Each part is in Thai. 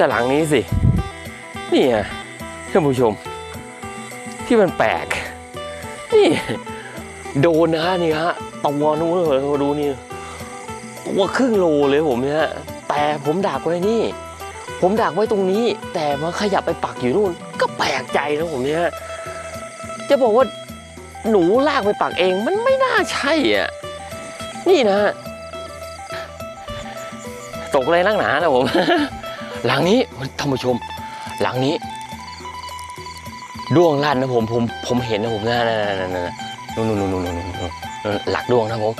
แต่หลังนี้สิ นี่ไงท่านผู้ชม ที่มันแปลก นี่ โดนนะฮะนี่ฮะตัวนู้นเลยมดูนี่ตัวครึ่งโลเลยผมเนี่ยแต่ผมดักไว้นี่ ผมดักไว้ตรงนี้ แต่มันขยับไปปักอยู่นู่น ก็แปลกใจนะผมเนี่ยจะบอกว่าหนูลากไปปักเองมันไม่น่าใช่อะนี่นะฮะตกเลยนักหนานะผม หลังนี้ท่านผู้ชม หลังนี้ด้วงลั่นนะผมผมผมเห็นนะผมนั่นนั่นนั่นนู่นนู่นนู่นนู่นหลักด้วงนะผม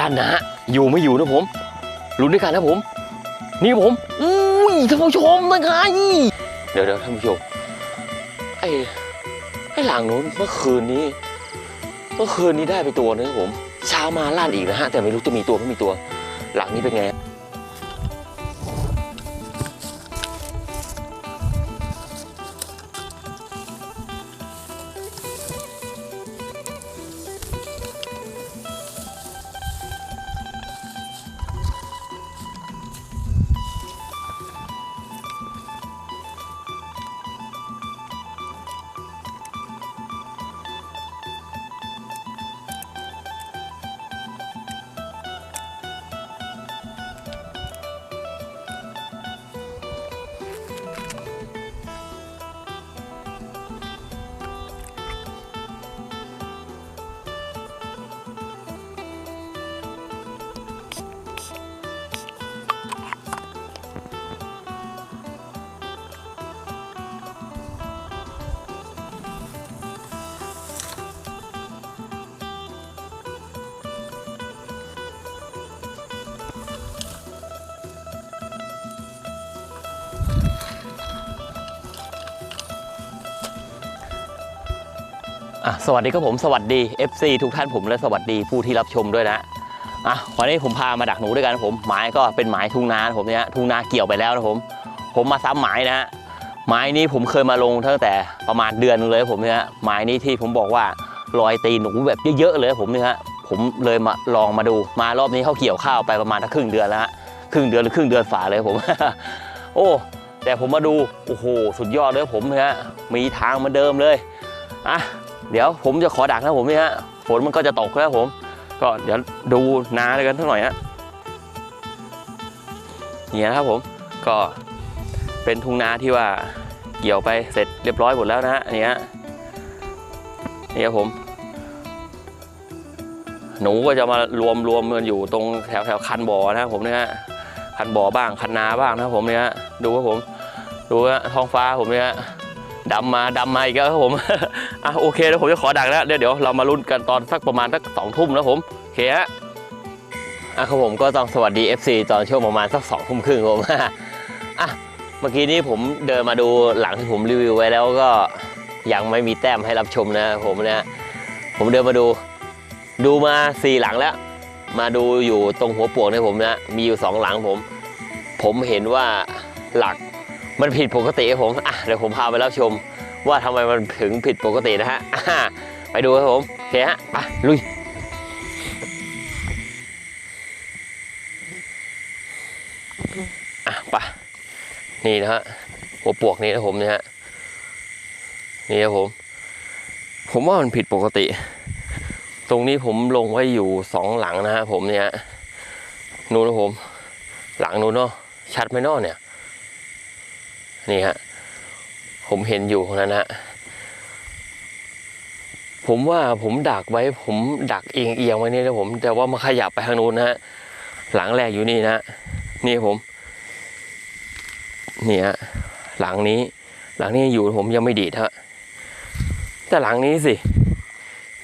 ลั่นนะฮะอยู่ไม่อยู่นะผมลุ้นด้วยกันนะผม นี่ผมอุ้ยท่านผู้ชมนะไงเดี๋ยวเดี๋ยวท่านผู้ชมไอ้ไอ้หลังนู้นเมื่อคืนนี้ เมื่อคืนนี้ได้ไปตัวนึงผมเช้ามาลั่นอีกนะฮะแต่ไม่รู้จะมีตัวไม่มีตัว หลังนี้เป็นไง อะสวัสดีครับผมสวัสดี FC ทุกท่านผมและสวัสดีผู้ที่รับชมด้วยนะอะวันนี้ผมพามาดักหนูด้วยกันผมหมายก็เป็นหมายทุ่งนาผมเนี่ยทุ่งนาเกี่ยวไปแล้วนะผม ผมมาซ้ำหมายนะฮะหมายนี้ผมเคยมาลงตั้งแต่ประมาณเดือนนึงเลยผมเนี่ยหมายนี้ที่ผมบอกว่ารอยตีหนูแบบเยอะๆเลยผมเนี่ยฮะผมเลยมาลองมาดูมารอบนี้เขาเกี่ยวข้าวไปประมาณครึ่งเดือนแล้วฮะครึ่งเดือนหรือครึ่งเดือนฝ่าเลยผม โอ้แต่ผมมาดูโอ้โหสุดยอดเลยผมเนี่ยฮะมีทางเหมาเดิมเลยอะ เดี๋ยวผมจะขอดักนะผมนี่ฮะฝนมันก็จะตกแล้วผม ก็เดี๋ยวดูนาเลยกันสักหน่อยฮะนี่นะครับผมก็เป็นทุ่งนาที่ว่าเกี่ยวไปเสร็จเรียบร้อยหมดแล้วนะฮะนี่ฮะนี่ครับผม หนูก็จะมารวมรวมกันอยู่ตรงแถวแถวคันบ่อนะครับผมเนี่ยฮะคันบ่อบ้างคันนาบ้างนะครับผมเนี่ยฮะดูครับผม ดูฮะท้องฟ้าผมเนี่ยฮะดำมาดำมาอีกแล้วครับผม อะโอเคเดี๋ยวผมจะขอดักแล้วเดี๋ยวเดี๋ยวเรามาลุ้นกันตอนสักประมาณสักสองทุ่มนะผมโอเคฮะอะครับผมก็ต้องสวัสดี FC ตอนช่วงประมาณสักสองทุ่มครึ่งผมอะเมื่อกี้นี้ผมเดินมาดูหลังที่ผมรีวิวไว้แล้วก็ยังไม่มีแต้มให้รับชมนะผมเนี่ยผมเดินมาดู ดูมาสี่หลังแล้ว มาดูอยู่ตรงหัวปวกเนี่ยผมนะมีอยู่สองหลังผม ผมเห็นว่าหลักมันผิดปกติครับผมอะเดี๋ยวผมพาไปรับชม ว่าทำไมมันถึงผิดปกตินะฮะไปดูครับผมโอเคฮะไปลุยอะไปนี่นะฮะหัวปวกนี่นะผมเนี่ยฮะนี่ครับผม ผมว่ามันผิดปกติ ตรงนี้ผมลงไว้อยู่สองหลังนะฮะผมเนี่ยนู่นนะผม หลังนู้นเนาะชัดไหมเนาะเนี่ย นี่ฮะ ผมเห็นอยู่ตรงนั้นฮะผมว่าผมดักไว้ ผมดักเอียงเอียงๆไว้นี่นะผม แต่ว่ามาขยับไปทางนู้นนะฮะหลังแรกอยู่นี่นะนี่ผมนี่ยหลังนี้ หลังนี้อยู่ผมยังไม่ดีดฮะแต่หลังนี้สิ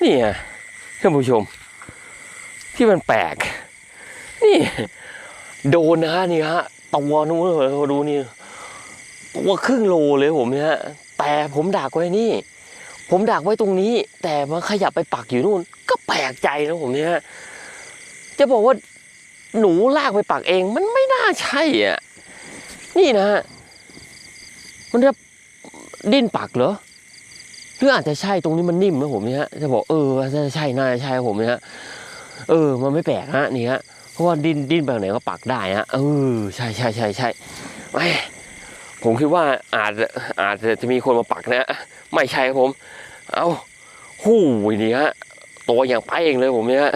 นี่ไงท่านผู้ชม ที่มันแปลกนี่ โดนนะฮะนี่ฮะตัวนู้นเลยดูนี่ ตัวครึ่งโลเลยผมเนี่ยฮะแต่ผมดักไว้นี่ ผมดักไว้ตรงนี้ แต่มันขยับไปปักอยู่นู่น ก็แปลกใจนะผมเนี่ยจะบอกว่าหนูลากไปปักเอง มันไม่น่าใช่อะนี่นะฮะมันจะดิ้นปักเหรอหรืออาจจะใช่ตรงนี้มันนิ่มนะผมเนี่ยจะบอกเออจะใช่น่าจะใช่ผมเนี่ยเออ มันไม่แปลกฮะนี่ฮะเพราะว่าดิ้นดิ้นไปไหนก็ปักได้ฮะเออใช่ใช่ใช่ใช่แหม ผมคิดว่าอาจจะอาจจะมีคนมาปักนะ ไม่ใช่ครับผม เอาหูยนี่ฮะตัวอย่างไปเองเลยผมเนี่ย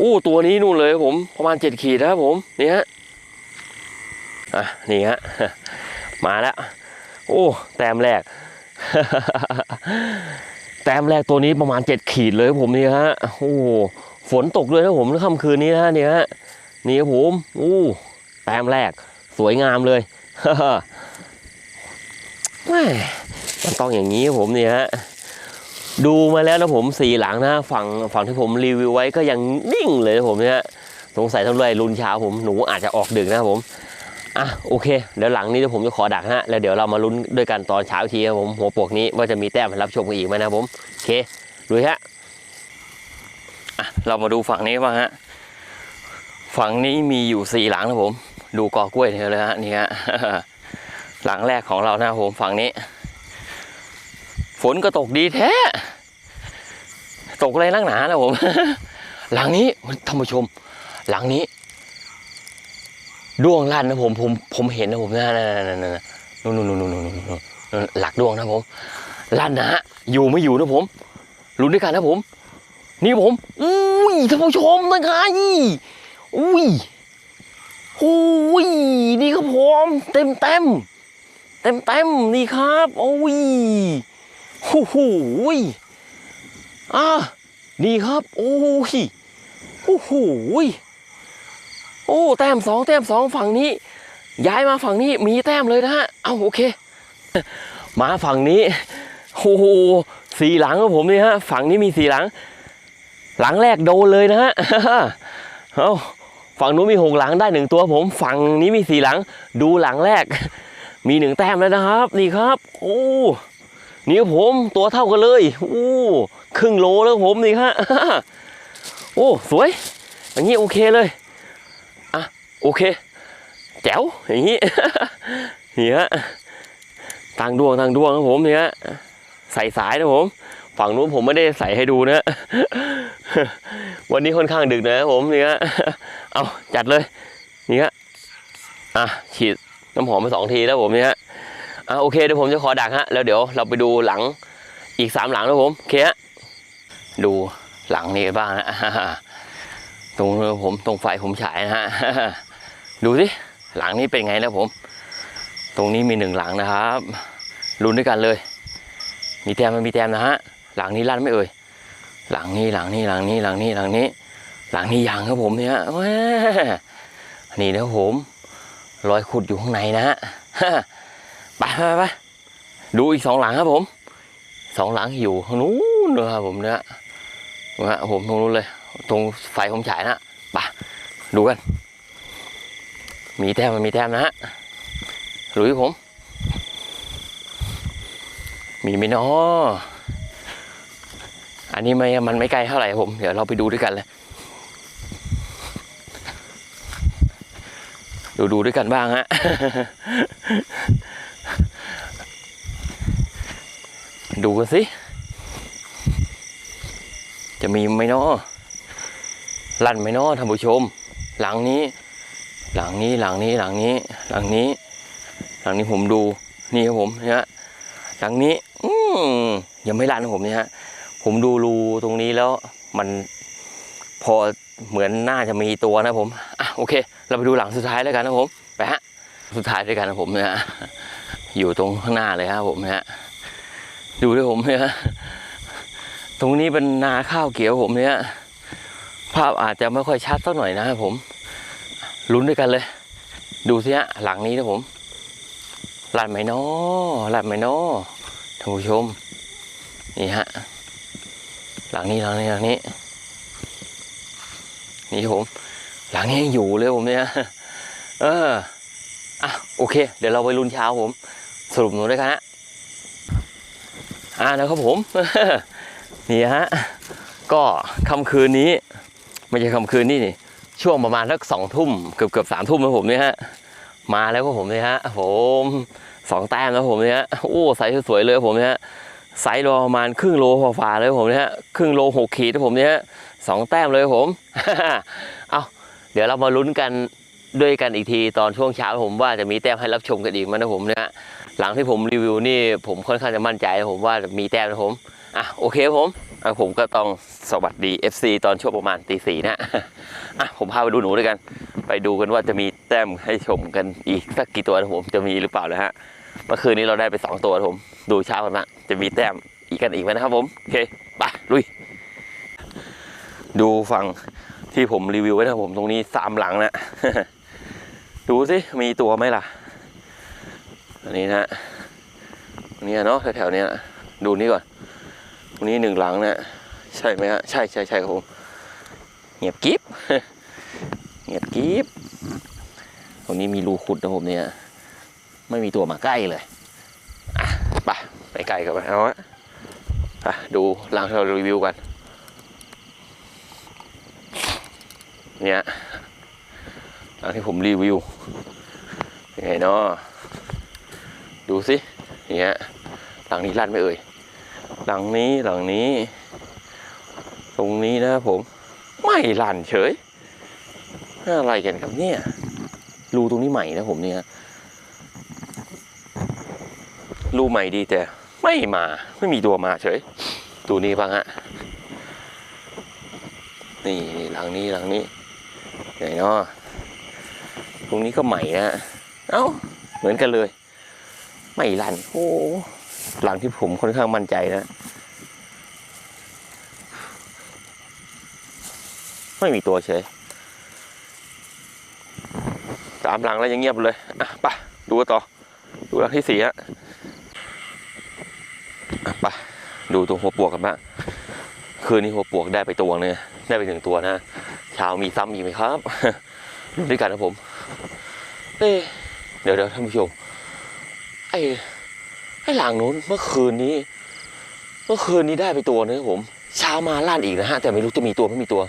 อู้ตัวนี้นู่นเลยผมประมาณเจ็ดขีดนะครับผมนี่ฮะอะนี่ฮะมาแล้วโอ้แต้มแรก แต้มแรกตัวนี้ประมาณเจ็ดขีดเลยผมนี่ฮะโอ้ฝนตกด้วยนะผมค่ำคืนนี้นะฮะนี่ฮะนี่ครับผมอู้แต้มแรกสวยงามเลย แม่มันต้องอย่างนี้ผมเนี่ยฮะดูมาแล้วนะผมสีหลังนะฝั่งฝั่งที่ผมรีวิวไว้ก็ยังนิ่งเลยนะผมเนี่ยสงสัยทั้งเลยรุนเช้าผมหนูอาจจะออกดึกนะครับผมอะโอเคเดี๋ยวหลังนี้เดี๋ยวผมจะขอดักฮะแล้วเดี๋ยวเรามาลุ้นด้วยกันตอนเช้าทีครับผมหัวปกนี้ว่าจะมีแต้มรับชมกันอีกไหมนะผมโอเคดูฮะอะเรามาดูฝั่งนี้บ้างฮะฝั่งนี้มีอยู่สี่หลังนะผม ดูกอกล้วยเนี่ยเลยฮะนี่ฮะหลังแรกของเรานะครับผมฝั่งนี้ ฝนก็ตกดีแท้ ตกอะไรนักหนานะผม หลังนี้ท่านผู้ชม หลังนี้ดวงลั่นนะผมผมผมเห็นนะผมนะนั่นนั่นนั่นนู่นนู่นนู่นนู่นนู่นนู่นหลักดวงนะผมลั่นนะฮะอยู่ไม่อยู่นะผมลุ้นด้วยกันนะผม นี่ผมอุ้ยท่านผู้ชมนะไงอุ้ย อุ้ยนี่ครับผมเต็มเต็มเต็มเต็มนี่ครับ โอ้ยโอ้โหยอ่านี่ครับ โอ้ยโอ้โหยโอ้แต้มสองแต้มสองฝั่งนี้ ย้ายมาฝั่งนี้มีแต้มเลยนะฮะเอาโอเค มาฝั่งนี้โอ้โหสี่หลังของผมนี่ฮะ ฝั่งนี้มีสี่หลัง หลังแรกโดนเลยนะฮะเอา ฝั่งนู้นมีหกหลังได้หนึ่งตัวผม ฝั่งนี้มีสี่หลัง ดูหลังแรก มีหนึ่งแต้มแล้วนะครับ นี่ครับ โอ้นี่ผมตัวเท่ากันเลยโอ้ครึ่งโลแล้วผมนี่ฮะโอ้สวย อย่างนี้โอเคเลยอะโอเค แจ๋วอย่างนี้นี่ฮะทางดวงทางดวงครับผมนี่ฮะใส่สายนะผม ฝั่งนู้นผมไม่ได้ใส่ให้ดูนะวันนี้ค่อนข้างดึกนะครับผมนี่ฮะเอาจัดเลยนี่ฮะอะฉีดน้ำหอมไปสองทีแล้วผมนี่ฮะอะโอเคเดี๋ยวผมจะขอดักฮะแล้วเดี๋ยวเราไปดูหลังอีกสามหลังนะผมโอเคฮะดูหลังนี้กันบ้างนะตรงผมตรงไฟผมฉายนะฮะดูสิหลังนี้เป็นไงนะผม ตรงนี้มีหนึ่งหลังนะครับลุ้นด้วยกันเลย มีแต้มมันมีแต้มนะฮะ หลังนี้ลั่นไม่เอ่ยหลังนี้หลังนี้หลังนี้หลังนี้หลังนี้ หลังนี้ยังครับผมเนี่ยนี่นะผมรอยขุดอยู่ข้างในนะฮะไปไปไปดูอีกสองหลังครับผมสองหลังอยู่ข้างนู้นเลยครับผมเนี่ยนะฮะผมตรงนู้นเลย ตรงไฟผมฉายนะไปดูกัน มีแต้มมันมีแต้มนะฮะหลุยผม มีไหมเนาะ อันนี้ไม่มันไม่ไกลเท่าไหร่ผม เดี๋ยวเราไปดูด้วยกันเลย ดูดูด้วยกันบ้างฮะ ดูกันสิ จะมีไหมเนาะลั่นไหมเนาะท่านผู้ชม หลังนี้ หลังนี้หลังนี้หลังนี้ หลังนี้ หลังนี้ผมดู นี่ครับผมเนี่ยหลังนี้ อืยังไม่ลั่นนะผมเนี่ยฮะ ผมดูรูตรงนี้แล้วมันพอเหมือนน่าจะมีตัวนะผมอะโอเค เราไปดูหลังสุดท้ายแล้วกันนะผมไปฮะสุดท้ายด้วยกันนะผมเนี่ยฮะอยู่ตรงข้างหน้าเลยครับผมนี่ยฮะดูด้วยผมเนี่ยฮะตรงนี้เป็นนาข้าวเกี่ยวผมเนี่ย ภาพอาจจะไม่ค่อยชัดสักหน่อยนะครับผมลุ้นด้วยกันเลย ดูสิฮะหลังนี้นะผมลัดไหมน้อลัดไหมนอท่านผู้ชมนี่ฮะ หลังนี้หลังนี้หลังนี้ นี่ผม หลังนี้ยังอยู่เลยผมเนี่ยเอออะโอเค เดี๋ยวเราไปลุ้นเช้าผม สรุปหนูด้วยกันฮะอ่านะครับผมนี่ฮะก็ค่ำคืนนี้ ไม่ใช่ค่ำคืนนี่นี่ช่วงประมาณสักสองทุ่มเกือบเกือบสามทุ่มนะผมเนี่ยฮะมาแล้วก็ผมเนี่ยฮะผมสองแต้มนะผมเนี่ยฮะโอ้ไซส์สวยเลยผมเนี่ยฮะ ไซส์รอประมาณครึ่งโลฝ่าๆเลยผมเนี่ยฮะครึ่งโลหกขีดนะผมเนี่ยสองแต้มเลยผมเอาเดี๋ยวเรามาลุ้นกันด้วยกันอีกทีตอนช่วงเช้าผมว่าจะมีแต้มให้รับชมกันอีกไหมนะผมนะฮะหลังที่ผมรีวิวนี่ผมค่อนข้างจะมั่นใจนะผมว่าจะมีแต้มนะผมอะโอเคผมอะผมก็ต้องสวัสดี FC ตอนช่วงประมาณตีสี่นะอะผมพาไปดูหนูด้วยกัน ไปดูกันว่าจะมีแต้มให้ชมกันอีกสักกี่ตัวนะผมจะมีหรือเปล่านะฮะ เมื่อคืนนี้เราได้ไปสองตัวผม ดูเช้ากันนะจะมีแต้มอีกกันอีกไหมนะครับผม โอเคไปลุย ดูฝั่งที่ผมรีวิวไว้นะครับผมตรงนี้สามหลังนะดูสิมีตัวไหมล่ะ อันนี้นะอันนี้เนาะแถวๆนี้ยดูนี่ก่อนตรงนี้หนึ่งหลังนะใช่ไหมฮะใช่ใช่ใช่ครับผมเงียบกิ๊บเงียบกิ๊บตรงนี้มีรูขุดนะผมเนี่ย ไม่มีตัวมาใกล้เลยไปไปไกลกันไปเอาวะอะดูหลังที่เรารีวิวกัน เนี่ยหลังที่ผมรีวิวยังไงเนาะดูสิเนี่ยหลังนี้ลั่นไม่เอ่ย หลังนี้หลังนี้ ตรงนี้นะครับผม ไม่ลั่นเฉย อะไรกันครับเนี่ย รูตรงนี้ใหม่นะผมเนี่ย รูใหม่ดีแต่ไม่มาไม่มีตัวมาเฉยดูนี่บ้างฮะนี่หลังนี้หลังนี้ไหนเนาะตรงนี้ก็ใหม่นะเอ้าเหมือนกันเลย ไม่ลันโอ้หลังที่ผมค่อนข้างมั่นใจนะ ไม่มีตัวเฉยสามหลังแล้วยังเงียบเลยอะไปดูกันต่อ ดูหลังที่สี่ฮะไป ดูตัวหัวปวกกันบ้างคืนนี้หัวปวกได้ไปตัวนึงได้ไปหนึ่งตัวนะเช้ามีซ้ำอีกไหมครับดูด้วยกันนะผมเอ๊เดี๋ยวเดี๋ยวท่านผู้ชมไอ้ไอ้หลังนู้นเมื่อคืนนี้ เมื่อคืนนี้ได้ไปตัวนึงครับผม เช้ามาลั่นอีกนะฮะแต่ไม่รู้จะมีตัวไม่มีตัว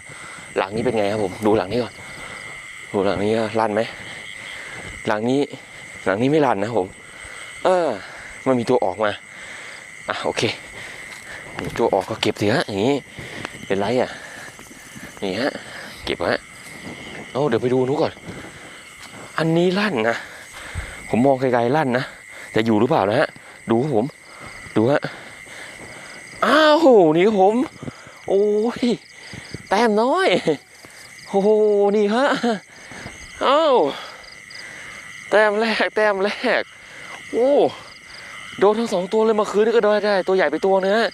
หลังนี้เป็นไงครับผมดูหลังนี้ก่อนดูหลังนี้ว่าลั่นไหมหลังนี้หลังนี้ไม่ลั่นนะผม เออ มันมีตัวออกมา อะโอเค มีตัวออกก็เก็บสิฮะอย่างนี้เป็นไรอะนี่ฮะเก็บฮะเอาเดี๋ยวไปดูนู้ก่อน อันนี้ลั่นนะผมมองไกลๆลั่นนะจะอยู่หรือเปล่านะฮะดูครับผมดูฮะอ้าวนี่ผม โอ้ยแต้มน้อยโอ้โหนี่ฮะเอ้าแต้มแรกแต้มแรกโอ้โดนทั้งสองตัวเลยมื่อคืนนี่ก็ได้ได้ ตัวใหญ่ไปตัวเนึงฮะ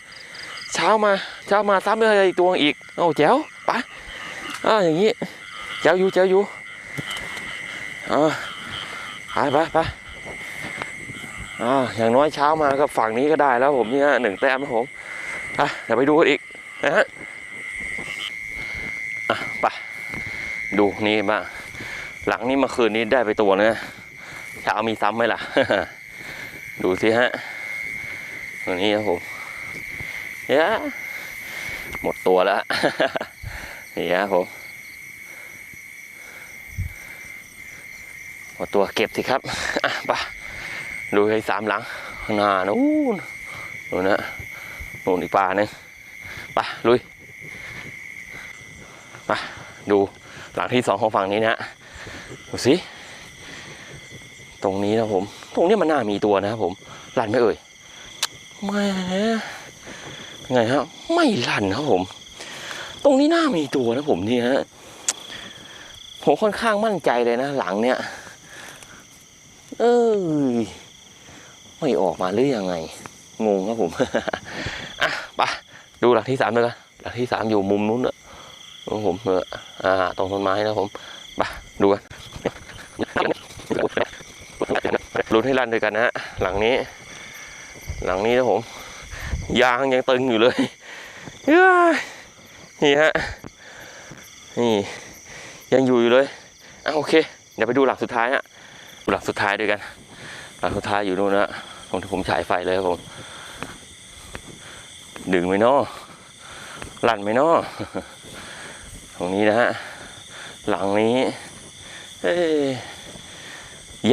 เช้ามาเช้ามาซ้ำไปอีกตัวอีกเอาแจ๋วไปอ่าอย่างนี้เจ้าอยู่เจ้าอยู่อ่าไปไปไปอ่าอย่างน้อยเช้ามาก็ฝั่งนี้ก็ได้แล้วผมเนี่ยหนึ่งแต้มนะผมอะเดี๋ยวไปดูกันอีกนะฮะอะไปดูนี่บ้างหลังนี้เมื่อคืนนี้ได้ไปตัวเนะเช้ามีซ้ำไหมล่ะ ดูสิฮะตัวนี้ครับผม เนี่ยหมดตัวแล้วนี่ครับผมหมดตัวเก็บสิครับอะไปดูให้สามหลังข้างหน้านู้นนู่นนะนู่นอีกป่าหนึงไปลุยไปดูหลังที่สองของฝั่งนี้นะฮะดูสิตรงนี้นะผม ตรงนี้มันน่ามีตัวนะครับผมลั่นไม่เอ่ยแม่ ไงฮะ ไม่ลั่นครับผม ตรงนี้น่ามีตัวนะผมนี่ฮะผมค่อนข้างมั่นใจเลยนะหลังเนี่ย เอ้ยไม่ออกมาหรือยังไง งงครับผมอะไปดูหลักที่สามเลยกันหลักที่สามอยู่มุมนู้นเนอะของผมเนออ่า ตรงต้นไม้นะผมไปดูกันลุ้นให้ลั่นด้วยกันนะฮะหลังนี้ หลังนี้นะผม ยางยังตึงอยู่เลยเอ้ยนี่ฮะนี่ยังอยู่อยู่เลยอะโอเค เดี๋ยวไปดูหลักสุดท้ายฮะดูหลักสุดท้ายด้วยกัน หลักสุดท้ายอยู่นู่นนะตรงที่ผมฉายไฟเลยครับผมดึงไหมเนาะลั่นไหมเนาะตรงนี้นะฮะหลังนี้เอ้ย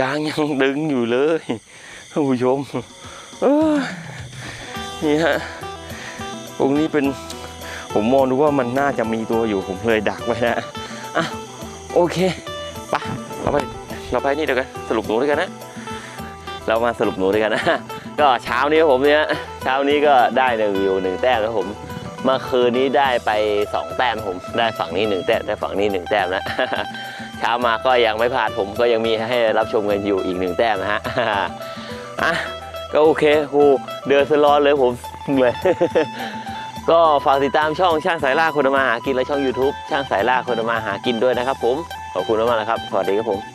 ยางยังดึงอยู่เลยท่านผู้ชมเอ้ย นี่ฮะตรงนี้เป็นผมมองดูว่ามันน่าจะมีตัวอยู่ผมเลยดักไว้นะอะโอเคไปเราไปเราไปนี่เดียวกันสรุปหนูด้วยกันนะ เรามาสรุปหนูด้วยกันนะก็เช้านี้ผมเนี่ยเช้านี้ก็ได้หนึ่งวิวหนึ่งแต้มครับผมเมื่อคืนนี้ได้ไปสองแต้มผมได้ฝั่งนี้หนึ่งแต้มได้ฝั่งนี้หนึ่งแต้มนะเช้ามาก็ยังไม่พลาดผมก็ยังมีให้รับชมกันอยู่อีกหนึ่งแต้มนะฮะอะ ก็โอเคครูเดินสลอนเลยผมเลยก็ฝากติดตามช่องช่างสายล่าคนมาหากินและช่อง YouTube ช่างสายล่าคนมาหากินด้วยนะครับผม ขอบคุณมากนะครับ สวัสดีครับผม